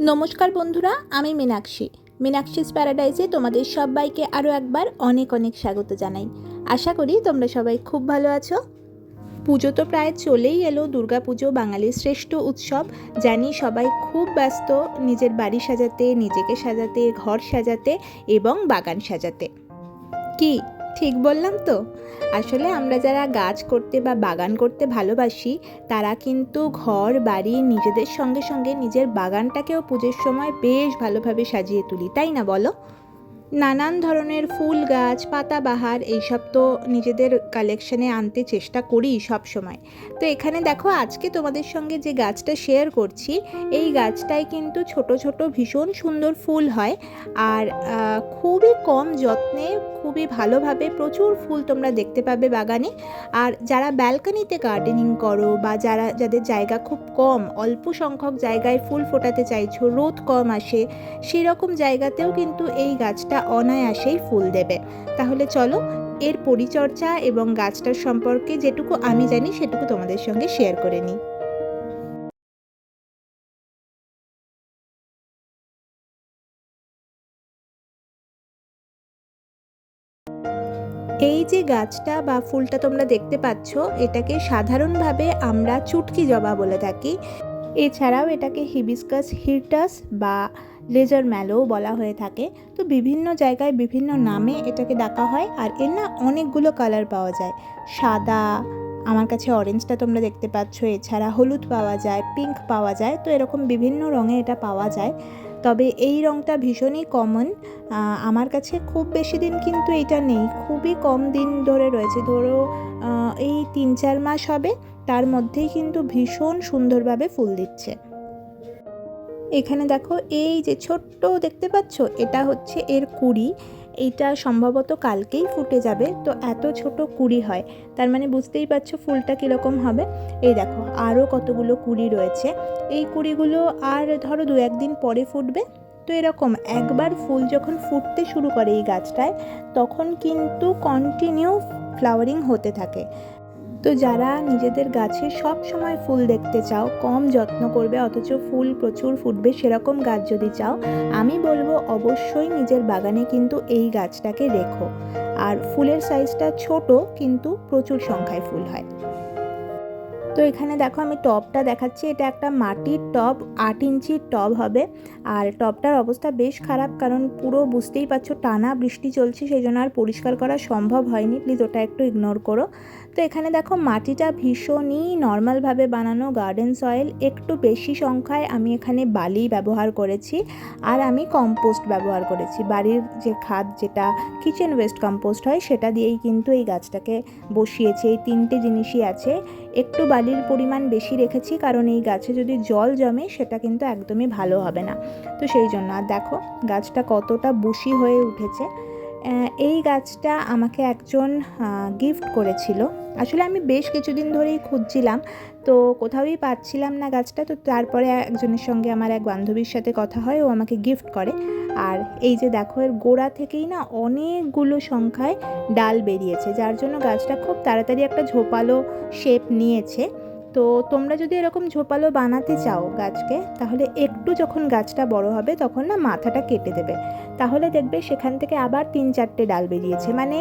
নমস্কার বন্ধুরা, আমি মীনাক্ষী। মীনাক্ষীস প্যারাডাইজে তোমাদের সবাইকে আরও একবার অনেক অনেক স্বাগত জানাই। আশা করি তোমরা সবাই খুব ভালো আছো। পুজো তো প্রায় চলেই এলো, দুর্গাপুজো বাঙালির শ্রেষ্ঠ উৎসব। জানি সবাই খুব ব্যস্ত, নিজের বাড়ি সাজাতে, নিজেকে সাজাতে, ঘর সাজাতে এবং বাগান সাজাতে। ঠিক বললাম তো? আসলে আমরা যারা গাছ করতে বা বাগান করতে ভালোবাসি, তারা কিন্তু ঘর, বাড়ি নিজেদের সঙ্গে সঙ্গে নিজের বাগানটাকেও পুজোর সময় বেশ ভালোভাবে সাজিয়ে তুলি, তাই না বলো? নানান ধরনের ফুল গাছ পাতাবাহার এইসব তো নিজেদের কালেকশনে আনতে চেষ্টা করি সব সময়। তো এখানে দেখো, আজকে তোমাদের সঙ্গে যে গাছটা শেয়ার করছি, এই গাছটায় কিন্তু ছোট ছোট ভীষণ সুন্দর ফুল হয়। আর খুবই কম যত্নে খুবই ভালোভাবে প্রচুর ফুল তোমরা দেখতে পাবে বাগানে। আর যারা ব্যালকনিতে গার্ডেনিং করো বা যারা, যাদের জায়গা খুব কম, অল্প সংখ্যক জায়গায় ফুল ফোটাতে চাইছো, রোদ কম আসে, সেরকম জায়গাতেও কিন্তু এই গাছটা অনায়াসেই ফুল দেবে। তাহলে চলো, এর পরিচর্যা এবং গাছটার সম্পর্কে যেটুকু আমি জানি, সেটুকু তোমাদের সঙ্গে শেয়ার করে নিই। যে গাছটা বা ফুলটা তোমরা দেখতে পাচ্ছ, এটাকে সাধারণভাবে আমরা চুটকি জবা বলে থাকি। এছাড়াও এটাকে হিবিস্কাস হিরটাস বা লেজার ম্যালো বলা হয়ে থাকে। তো বিভিন্ন জায়গায় বিভিন্ন নামে এটাকে ডাকা হয় আর এর না অনেকগুলো কালার পাওয়া যায়। সাদা, আমার কাছে অরেঞ্জটা তোমরা দেখতে পাচ্ছ, এছাড়া হলুদ পাওয়া যায়, পিঙ্ক পাওয়া যায়, তো এরকম বিভিন্ন রঙে এটা পাওয়া যায়। তবে এই রঙটা ভীষণই কমন আমার কাছে খুব বেশি দিন কিন্তু এটা নেই, খুবই কম দিন ধরে রয়েছে। ধরো এই তিন চার মাস হবে, তার মধ্যেই কিন্তু ভীষণ সুন্দরভাবে ফুল দিচ্ছে। এখানে দেখো, এই যে ছোট্ট দেখতে পাচ্ছ, এটা হচ্ছে এর কুড়ি। এইটা সম্ভবত কালকেই ফুটে যাবে। তো এত ছোট কুড়ি হয়, তার মানে বুঝতেই পারছ ফুলটা কীরকম হবে। এই দেখো আরও কতগুলো কুড়ি রয়েছে। এই কুড়িগুলো আর ধরো দু একদিন পরে ফুটবে। তো এরকম একবার ফুল যখন ফুটতে শুরু করে এই গাছটায়, তখন কিন্তু কন্টিনিউ ফ্লাওয়ারিং হতে থাকে। তো যারা নিজেদের গাছে সব সময় ফুল দেখতে চাও, কম যত্ন করবে, অথচ ফুল প্রচুর ফুটবে, সেরকম গাছ যদি চাও, আমি বলব অবশ্যই নিজের বাগানে কিন্তু এই গাছটাকে রেখো। আর ফুলের সাইজটা ছোট, কিন্তু প্রচুর সংখ্যায় ফুল হয়। তো এখানে দেখো আমি টবটা দেখাচ্ছি। এটা একটা মাটির টব আট ইঞ্চির টব হবে। আর টবটার অবস্থা বেশ খারাপ কারণ পুরো বুঝতেই পারছ টানা বৃষ্টি চলছে সেই জন্য আর পরিষ্কার করা সম্ভব হয়নি। প্লিজ ওটা একটু ইগনোর করো। তো এখানে দেখো মাটিটা ভীষণই নর্মালভাবে বানানো গার্ডেন সয়েল একটু বেশি সংখ্যায় আমি এখানে বালি ব্যবহার করেছি আর আমি কম্পোস্ট ব্যবহার করেছি। বাড়ির যে খাদ যেটা কিচেন ওয়েস্ট কম্পোস্ট হয়, সেটা দিয়েই কিন্তু এই গাছটাকে বসিয়েছি। এই তিনটে জিনিসই আছে। একটু বালির পরিমাণ বেশি রেখেছি, কারণ এই গাছে যদি জল জমে সেটা কিন্তু একদমই ভালো হবে না। তো সেই জন্য, আর দেখো গাছটা কতটা বুশি হয়ে উঠেছে। এই গাছটা আমাকে একজন গিফট করেছিল। আসলে আমি বেশ কিছুদিন ধরেই খুঁজছিলাম, তো কোথাওই পাচ্ছিলাম না গাছটা। তো তারপরে একজনের সঙ্গে আমার এক বান্ধবীর সাথে কথা হয়, ও আমাকে গিফট করে। আর এই যে দেখো, এর গোড়া থেকেই না অনেকগুলো সংখ্যায় ডাল বেরিয়েছে, যার জন্য গাছটা খুব তাড়াতাড়ি একটা ঝোপালো শেপ নিয়েছে। তো তোমরা যদি এরকম ঝোপালো বানাতে চাও গাছকে, তাহলে একটু যখন গাছটা বড় হবে তখন না মাথাটা কেটে দেবে। তাহলে দেখবে সেখান থেকে আবার তিন চারটে ডাল বেরিয়েছে। মানে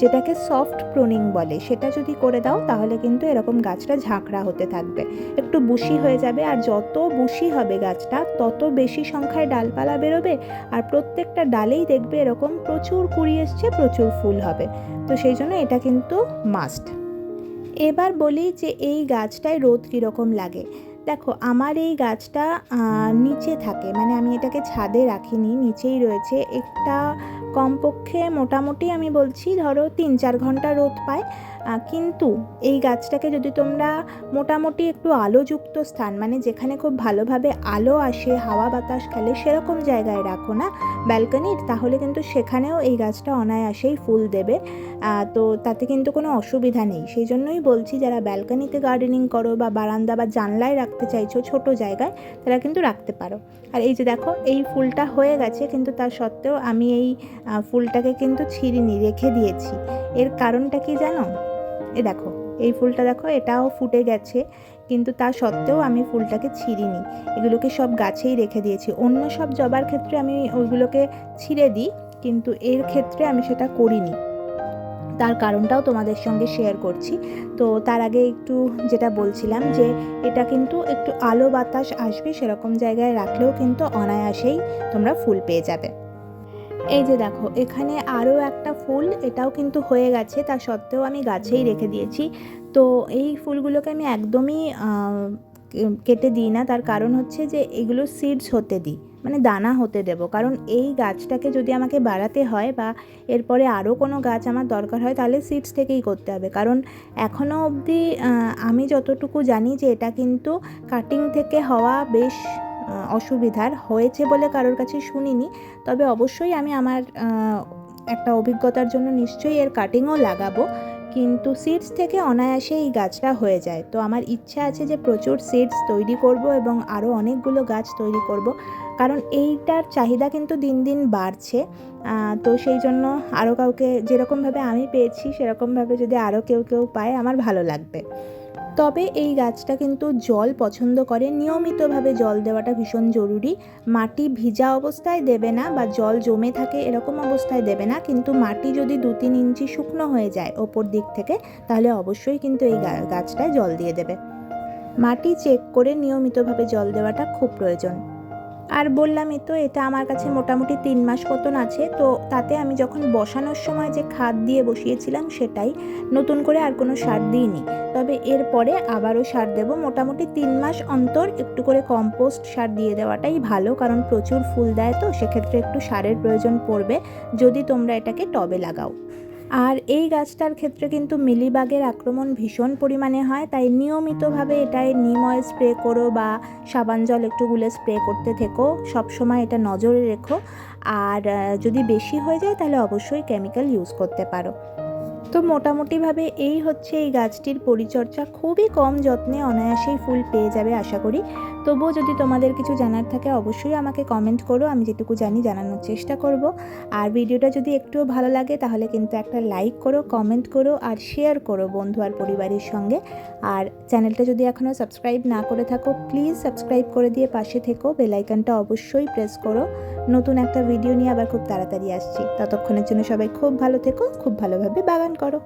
যেটাকে সফট প্রুনিং বলে, সেটা যদি করে দাও তাহলে কিন্তু এরকম গাছটা ঝাঁকড়া হতে থাকবে। একটু বুশি হয়ে যাবে আর যত বুশি হবে গাছটা, তত বেশি সংখ্যায় ডালপালা বেরোবে আর প্রত্যেকটা ডালেই দেখবে এরকম প্রচুর কুড়ি এসছে, প্রচুর ফুল হবে। তো সেই জন্য এটা কিন্তু মাস্ট এবার বলি যে এই গাছটায় রোদ কীরকম লাগে। দেখো, আমার এই গাছটা নিচে থাকে। মানে আমি এটাকে ছাদে রাখিনি, নিচেই রয়েছে। একটা কমপক্ষে মোটামুটি আমি বলছি ধরো তিন চার ঘণ্টা রোদ পায়। কিন্তু এই গাছটাকে যদি তোমরা মোটামুটি একটু আলোযুক্ত স্থান মানে যেখানে খুব ভালোভাবে আলো আসে, হাওয়া বাতাস খেলে সেরকম জায়গায় রাখো না ব্যালকনির, তাহলে কিন্তু সেখানেও এই গাছটা অনায়াসেই ফুল দেবে। তো তাতে কিন্তু কোনো অসুবিধা নেই। সেই জন্যই বলছি, যারা ব্যালকনিতে গার্ডেনিং করো বা বারান্দা বা জানলায় রাখতে চাইছো ছোট জায়গায়, তারা কিন্তু রাখতে পারো। আর এই যে দেখো, এই ফুলটা হয়ে গেছে, কিন্তু তার সত্ত্বেও আমি এই ফুলটাকে কিন্তু ছিঁড়িনি, রেখে দিয়েছি। এর কারণটা কি জানো? এ দেখো, এই ফুলটা দেখো, এটাও ফুটে গেছে, কিন্তু তা সত্ত্বেও আমি ফুলটাকে ছিঁড়িনি। এগুলোকে সব গাছেই রেখে দিয়েছি। অন্য সব জবার ক্ষেত্রে আমি ওইগুলোকে ছিঁড়ে দিই, কিন্তু এর ক্ষেত্রে আমি সেটা করিনি। তার কারণটাও তোমাদের সঙ্গে শেয়ার করছি। তো তার আগে একটু যেটা বলছিলাম যে, এটা কিন্তু একটু আলো বাতাস আসবে সেরকম জায়গায় রাখলেও কিন্তু অনায়াসেই তোমরা ফুল পেয়ে যাবে। এই যে দেখো, এখানে আরও একটা ফুল, এটাও কিন্তু হয়ে গেছে, তা সত্ত্বেও আমি গাছেই রেখে দিয়েছি। তো এই ফুলগুলোকে আমি একদমই কেটে দিই না, তার কারণ হচ্ছে যে এগুলো সিডস হতে দিই মানে দানা হতে দেব। কারণ এই গাছটাকে যদি আমাকে বাড়াতে হয় বা এরপরে আরও কোনো গাছ আমার দরকার হয়, তাহলে সিডস থেকেই করতে হবে। কারণ এখনও অবধি আমি যতটুকু জানি যে এটা কিন্তু কাটিং থেকে হওয়া বেশ অসুবিধার হয়েছে বলে কারোর কাছে শুনিনি। তবে অবশ্যই আমি আমার একটা অভিজ্ঞতার জন্য নিশ্চয়ই এর কাটিংও লাগাবো। কিন্তু সিডস থেকে অনায়াসে এই গাছটা হয়ে যায়। তো আমার ইচ্ছা আছে যে প্রচুর সিডস তৈরি করব এবং আরও অনেকগুলো গাছ তৈরি করব। কারণ এইটার চাহিদা কিন্তু দিন দিন বাড়ছে। তো সেই জন্য আরও কাউকে যেরকমভাবে আমি পেয়েছি, সেরকমভাবে যদি আরও কেউ কেউ পায়, আমার ভালো লাগবে। তবে এই গাছটা কিন্তু জল পছন্দ করে। নিয়মিতভাবে জল দেওয়াটা ভীষণ জরুরি। মাটি ভিজা অবস্থায় দেবে না বা জল জমে থাকে এরকম অবস্থায় দেবে না। কিন্তু মাটি যদি দু তিন ইঞ্চি শুকনো হয়ে যায় ওপর দিক থেকে, তাহলে অবশ্যই কিন্তু এই গাছটায় জল দিয়ে দেবে। মাটি চেক করে নিয়মিতভাবে জল দেওয়াটা খুব প্রয়োজন। আর বললামই তো, এটা আমার কাছে মোটামুটি তিন মাস মতন আছে, তো তাতে আমি যখন বসানোর সময় যে খাদ দিয়ে বসিয়েছিলাম সেটাই নতুন করে আর কোনো সার দিইনি। তবে এরপরে আবারও সার দেব, মোটামুটি তিন মাস অন্তর একটু করে কম্পোস্ট সার দিয়ে দেওয়াটাই ভালো, কারণ প্রচুর ফুল দেয় তো, সেক্ষেত্রে একটু সারের প্রয়োজন পড়বে, যদি তোমরা এটাকে টবে লাগাও। আর এই গাছটার ক্ষেত্রে কিন্তু মিলিবাগের আক্রমণ ভীষণ পরিমাণে হয়, তাই নিয়মিতভাবে এটায় নিম অয়েল স্প্রে করো বা সাবান জল একটু গুলে স্প্রে করতে থেকো, সবসময় এটা নজরে রেখো। আর যদি বেশি হয়ে যায় তাহলে অবশ্যই কেমিক্যাল ইউজ করতে পারো। তো মোটামুটিভাবে এই হচ্ছে এই গাছটির পরিচর্যা। খুবই কম যত্নে অনায়াসেই ফুল পেয়ে যাবে আশা করি। তবুও যদি তোমাদের কিছু জানার থাকে, অবশ্যই আমাকে কমেন্ট করো, আমি যেটুকু জানি জানানোর চেষ্টা করব। আর ভিডিওটা যদি একটুও ভালো লাগে, তাহলে কিন্তু একটা লাইক করো কমেন্ট করো, আর শেয়ার করো বন্ধু আর পরিবারের সঙ্গে। আর চ্যানেলটা যদি এখনও সাবস্ক্রাইব না করে থাকো প্লিজ সাবস্ক্রাইব করে দিয়ে পাশে থেকো বেলাইকানটা অবশ্যই প্রেস করো। নতুন একটা ভিডিও নিয়ে আবার খুব তাড়াতাড়ি আসছি। ততক্ষণের জন্য সবাই খুব ভালো থেকো, খুব ভালোভাবে বাগান করো।